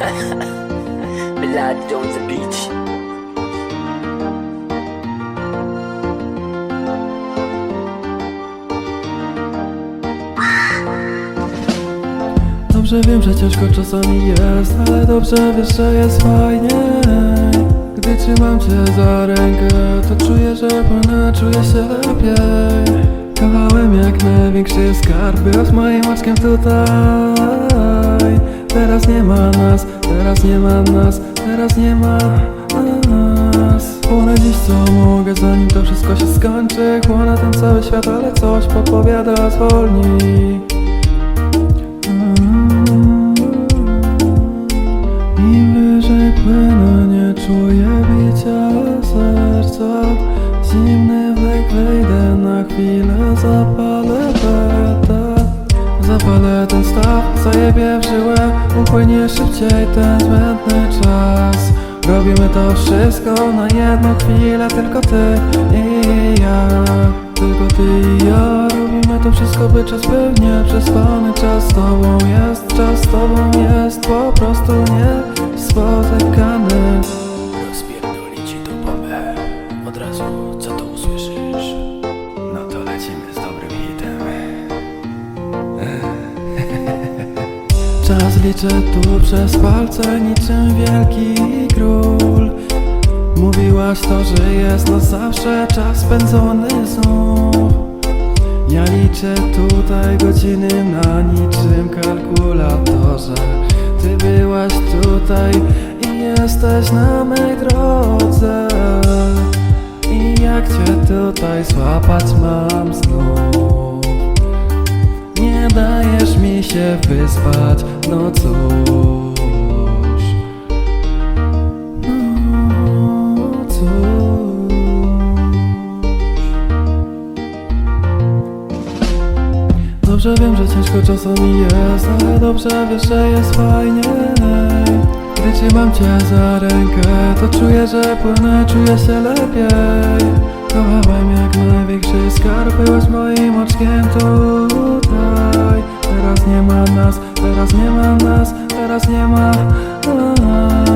Melody on the beach. Dobrze wiem, że ciężko czasami jest Ale dobrze wiesz, że jest fajnie. Gdy trzymam cię za rękę To czuję, że płynę, czuję się lepiej. Kochałem jak największy skarb Byłaś moim oczkiem tutaj Teraz nie ma nas, teraz nie ma nas Teraz nie ma nas. Chłonę dziś co mogę, zanim to wszystko się skończy. Chłonę ten cały świat, ale coś podpowiada zwolnij Im wyżej płynę, nie czuję bicia serca. Zimny wlek wejdę na chwilę, zapalę beta Zapalę ten staw, zajebie w żyłę Upłynie szybciej ten zbędny czas. Robimy to wszystko na jedną chwilę Tylko ty i ja. Tylko ty i ja. Robimy to wszystko, by czas pewnie przespany Czas z tobą jest, czas z tobą jest. Po prostu nie spotykany Rozpierdoli ci tu bombę Od razu co tu usłyszysz Czas liczę tu przez palce niczym wielki król. Mówiłaś to, że jest na zawsze czas spędzony znów. Ja liczę tutaj godziny na niczym kalkulatorze. Ty byłaś tutaj i jesteś na mej drodze. I jak cię tutaj złapać mam się wyspać, no cóż. No cóż. Dobrze wiem, że ciężko czasami jest, ale dobrze wiesz, że jest fajnie. Gdy trzymam cię za rękę, to czuję, że płynę, czuję się lepiej. Kochałem jak największy skarb, byłeś moim oczkiem tutaj Teraz nie ma nas, teraz nie ma nas, teraz nie ma nas